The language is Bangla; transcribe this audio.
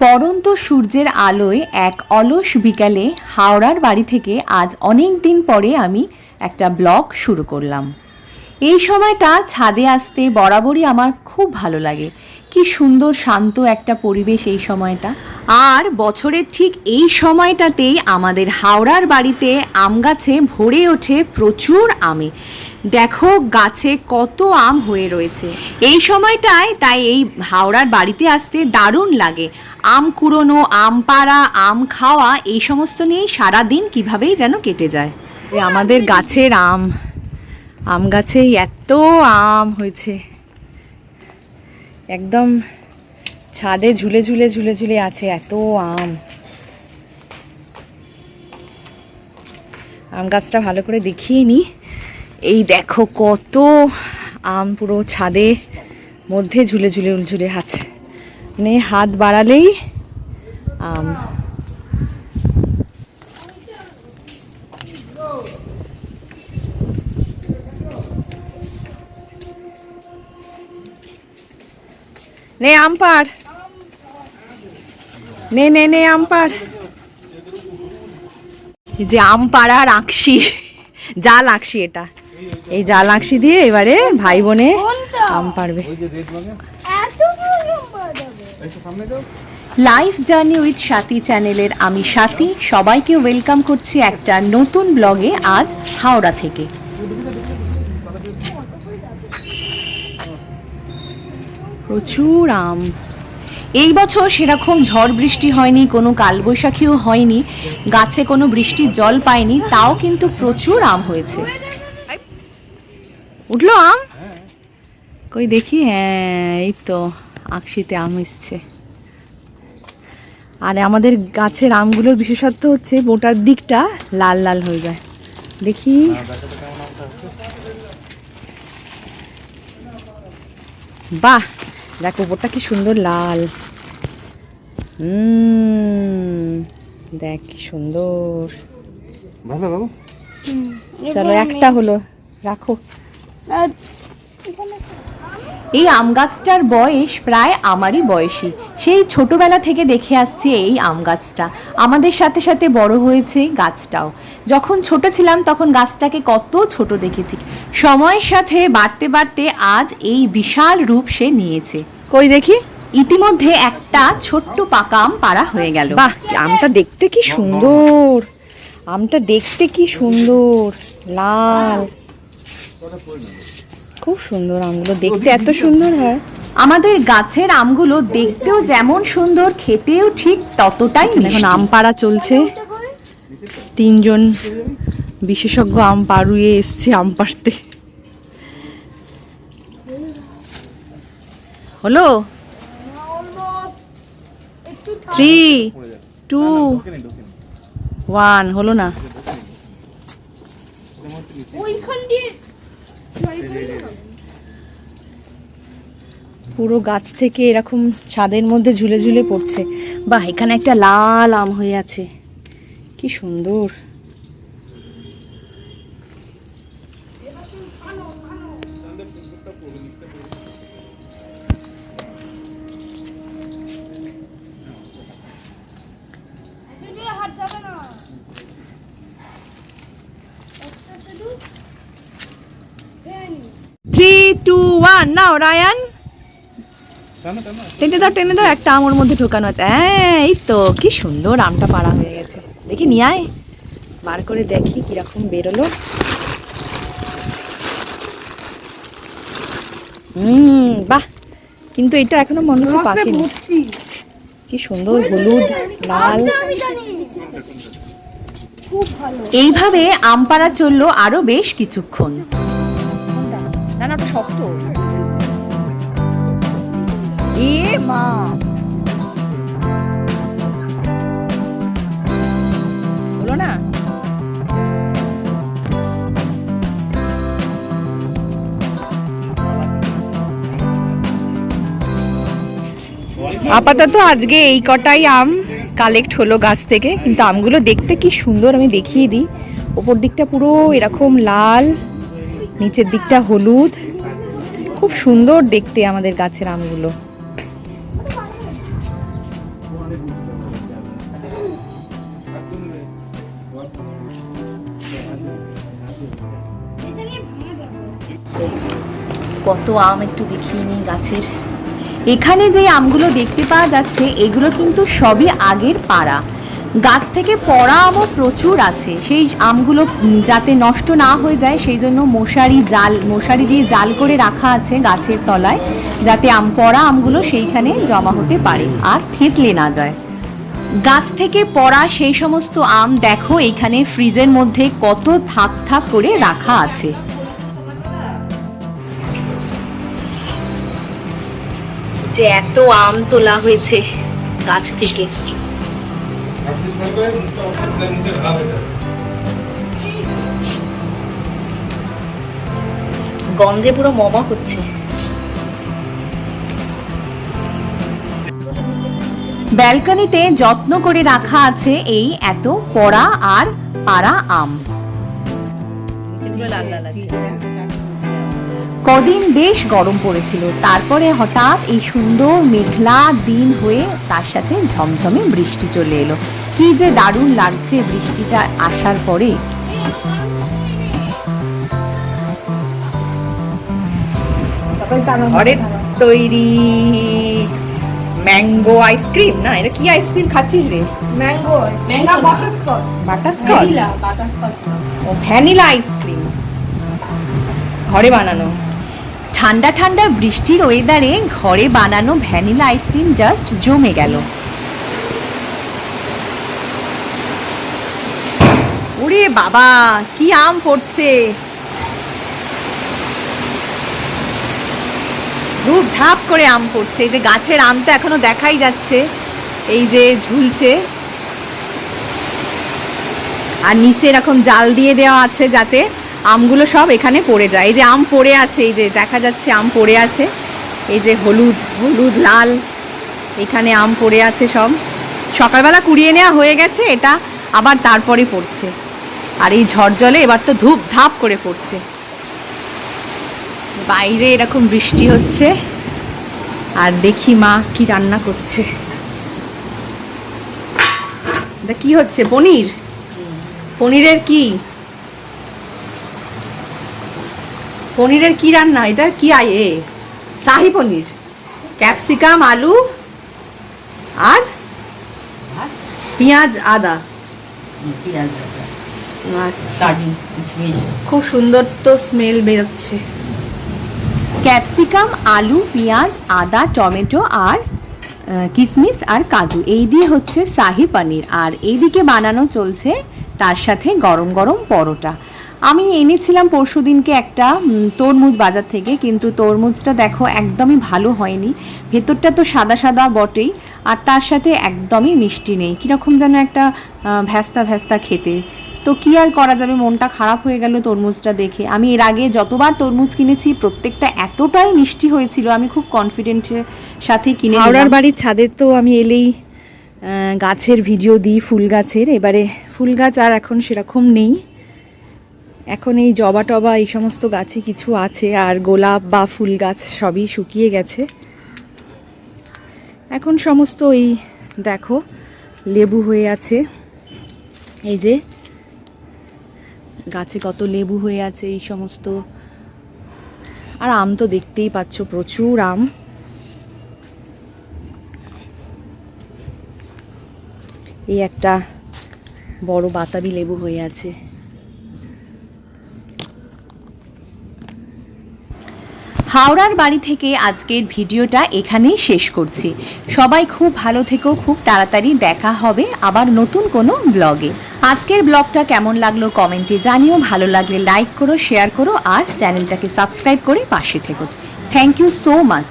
পরন্ত সূর্যের আলোয় এক অলস বিকালে হাওড়ার বাড়ি থেকে আজ অনেক দিন পরে আমি একটা ব্লগ শুরু করলাম। এই সময়টা ছাদে আসতে বরাবরই আমার খুব ভালো লাগে। কি সুন্দর শান্ত একটা পরিবেশ এই সময়টা। আর বছরের ঠিক এই সময়টাতেই আমাদের হাওড়ার বাড়িতে আম গাছে ভরে ওঠে প্রচুর আমে। দেখো গাছে কত আম হয়ে রয়েছে। এই সময়টায় তাই এই হাওড়ার বাড়িতে আসতে দারুণ লাগে। আম কুড়োনো, আম পাড়া, আম খাওয়া, এই সমস্ত নিয়েই সারাদিন কিভাবেই যেন কেটে যায়। আমাদের গাছের আম আম গাছে এত আম হয়েছে। একদম ছাদে ঝুলে ঝুলে ঝুলে ঝুলে আছে এত আম। আম গাছটা ভালো করে দেখিয়ে নি। এই দেখো কত আম পুরো ছাদে মধ্যে ঝুলে ঝুলে ঝুলে আছে মানে হাত বাড়ালেই আম। নে আম পাড়। নে নে নে আম পাড়। যে আম পাড়ার আঁকশি জাল আঁকশি এটা। এই জাল আঁকশি দিয়ে এবারে ভাই বোনে আম পারবে লাইফ জার্নি উইথ সাথী চ্যানেলের আমি সাথী। সবাইকে ওয়েলকাম করছি একটা নতুন ব্লগে আজ হাওড়া থেকে। প্রচুর আম। এই বছর সেরকম ঝড় বৃষ্টি হয়নি কোনো কালবৈশাখীও হয়নি গাছে কোনো বৃষ্টির জল পায়নি তাও কিন্তু প্রচুর আম হয়েছে। উঠল আম? কই দেখি হ্যাঁ এই তো আকশিতে আম এসছে। আর আমাদের গাছের আমগুলোর বিশেষত্ব হচ্ছে মোটার দিকটা লাল লাল হয়ে যায়। দেখি। বাহ দেখো ওপরটা কি সুন্দর লাল। হুম দেখ কি সুন্দর। ভালো চলো একটা হলো রাখো। এই আম গাছটার বয়স প্রায় আমারই বয়সী। সেই ছোটবেলা থেকে দেখে আসছি এই আম গাছটা। আমাদের সাথে সাথে বড় হয়েছে গাছটাও। যখন ছোট ছিলাম তখন গাছটাকে কত ছোট দেখেছি। সময়ের সাথে বাড়তে বাড়তে আজ এই বিশাল রূপ সে নিয়েছে। কই দেখি? ইতিমধ্যে একটা ছোট্ট পাকা আম পাড়া হয়ে গেল। বাহ আমটা দেখতে কি সুন্দর। আমটা দেখতে কি সুন্দর। লাল। খুব সুন্দর আমগুলো দেখতে এত সুন্দর হয়। আমাদের গাছের আমগুলো দেখতেও যেমন সুন্দর খেতেও ঠিক ততটাই এখন আম পাড়া চলছে। তিনজন বিশেষজ্ঞ আম পাড়ুয়ে এসছে আম পাড়তে। হলো? থ্রি টু ওয়ান হলো না? ওইখান দিয়ে। পুরো গাছ থেকে এরকম ছাদের মধ্যে ঝুলে ঝুলে পড়ছে। বা এখানে একটা লাল আম হয়ে আছে। কি সুন্দর। যদি হাত যাবে না একটা শুধু ten three two one now Ryan. টানো টানো টেনে দাও টেনে দাও একটা আমর মধ্যে ঢোকানো আছে। হ্যাঁ এই তো কি সুন্দর আমটা পাড়া হয়ে গেছে। দেখি নিয়ে আয়। বার করে দেখি কীরকম বেরোলো। হুম বাহ! কিন্তু এটা এখনও মনে হচ্ছে ভর্তি। কি সুন্দর হলুদ লাল। এইভাবে আম পাড়া চলল আরও বেশ কিছুক্ষণ। না না শক্ত। আপাতত আজকে এই কটাই আম কালেক্ট হলো গাছ থেকে, কিন্তু আমগুলো দেখতে কি সুন্দর আমি দেখিয়ে দিই। ওপর দিকটা পুরো এরকম লাল, নিচের দিকটা হলুদ। খুব সুন্দর দেখতে আমাদের গাছের আমগুলো। কত আম একটু দেখিয়ে নিই গাছের। এখানে যে আমগুলো দেখতে পাওয়া যাচ্ছে, এগুলো কিন্তু সবই আগের পাড়া। গাছ থেকে পড়া আমও প্রচুর আছে। সেই আমগুলো যাতে নষ্ট না হয়ে যায়, সেই জন্য মশারি জাল, মশারি দিয়ে জাল করে রাখা আছে গাছের তলায়, যাতে আম, পড়া আমগুলো সেইখানে জমা হতে পারে আর থেতলে না যায়। গাছ থেকে পড়া সেই সমস্ত আম দেখো, এখানে ফ্রিজের মধ্যে কত থাক থাক করে রাখা আছে। যে এত আম তোলা হয়েছে গাছ থেকে। গন্ধে পুরো মমা হচ্ছে ব্যালকনিতে যত্ন করে রাখা আছে এই এত পড়া আর পাড়া আম। কদিন বেশ গরম পড়েছিল। তারপরে হঠাৎ এই সুন্দর মেঘলা দিন হয়ে তার সাথে ঝমঝমে বৃষ্টি চলে এলো। কি যে দারুণ লাগছে বৃষ্টিটা আসার পরে। তৈরি। ম্যাঙ্গো আইসক্রিম না? এটা কি আইসক্রিম খাচ্ছিস রে? ম্যাঙ্গো না বাটারস্কচ বাটারস্কচ ও ভ্যানিলা আইসক্রিম ঘরে বানানো। ঠান্ডা ঠান্ডা বৃষ্টির ওয়েদারে ঘরে বানানো ভ্যানিলা আইসক্রিম জাস্ট জমে গেল। ওরে বাবা কি আম পড়ছে। ধূপ ধাপ করে আম পড়ছে। এই যে গাছের আম তো এখনও দেখাই যাচ্ছে। এই যে ঝুলছে। আর নিচে এরকম জাল দিয়ে দেওয়া আছে যাতে আমগুলো সব এখানে পড়ে যায়। এই যে আম পড়ে আছে, এই যে দেখা যাচ্ছে আম পড়ে আছে। এই যে হলুদ হলুদ, লাল, এখানে আম পড়ে আছে সব। সকালবেলা কুড়িয়ে নেওয়া হয়ে গেছে, এটা আবার তারপরে পড়ছে। আর এই ঝড় জলে এবার তো ধূপ ধাপ করে পড়ছে। বাইরে এরকম বৃষ্টি হচ্ছে। আর দেখি মা কি রান্না করছে। কি হচ্ছে? পনির? পনিরের কি? পনিরের কি রান্না? এটা কি আয় এ? শাহি পনির। ক্যাপসিকাম আলু আর পেঁয়াজ আদা। আচ্ছা। খুব সুন্দর তো স্মেল বেরোচ্ছে। ক্যাপসিকাম, আলু, পেঁয়াজ, আদা, টমেটো আর কিশমিশ আর কাজু। এই দিয়ে হচ্ছে শাহি পনির। আর এইদিকে বানানো চলছে তার সাথে গরম গরম পরোটা। আমি এনেছিলাম পরশু দিনকে একটা তরমুজ বাজার থেকে, কিন্তু তরমুজটা দেখো একদমই ভালো হয়নি। ভেতরটা তো সাদা সাদা বটেই, আর তার সাথে একদমই মিষ্টি নেই। কীরকম যেন একটা ভ্যাস্তা ভ্যাস্তা খেতে। তো কি আর করা যাবে? মনটা খারাপ হয়ে গেল তরমুজটা দেখে। আমি এর আগে যতবার তরমুজ কিনেছি, প্রত্যেকটা এতটাই মিষ্টি হয়েছিল। আমি খুব কনফিডেন্টের সাথে কিনে হাওড়ার বাড়ির ছাদে তো আমি এলেই গাছের ভিডিও দিই, ফুল গাছের। এবারে ফুল গাছ আর এখন সেরকম নেই। এখন এই জবা টবা, এই সমস্ত গাছে কিছু আছে। আর গোলাপ বা ফুল গাছ সবই শুকিয়ে গেছে। এখন সমস্ত এই, দেখো, লেবু হয়ে আছে। এই যে গাছে কত লেবু হয়ে আছে, এই সমস্ত। আর আম তো দেখতেই পাচ্ছ, প্রচুর আম। এই একটা বড় বাতাবি লেবু হয়ে আছে। হাওড়ার বাড়ি থেকে আজকের ভিডিওটা এখানেই শেষ করছি। সবাই খুব ভালো থেকো, খুব তাড়াতাড়ি দেখা হবে আবার নতুন কোনো ব্লগে। আজকের ব্লগটা কেমন লাগল কমেন্টে জানিও, ভালো লাগলে লাইক করো, শেয়ার করো আর চ্যানেলটাকে সাবস্ক্রাইব করে পাশে থেকো। Thank you so much.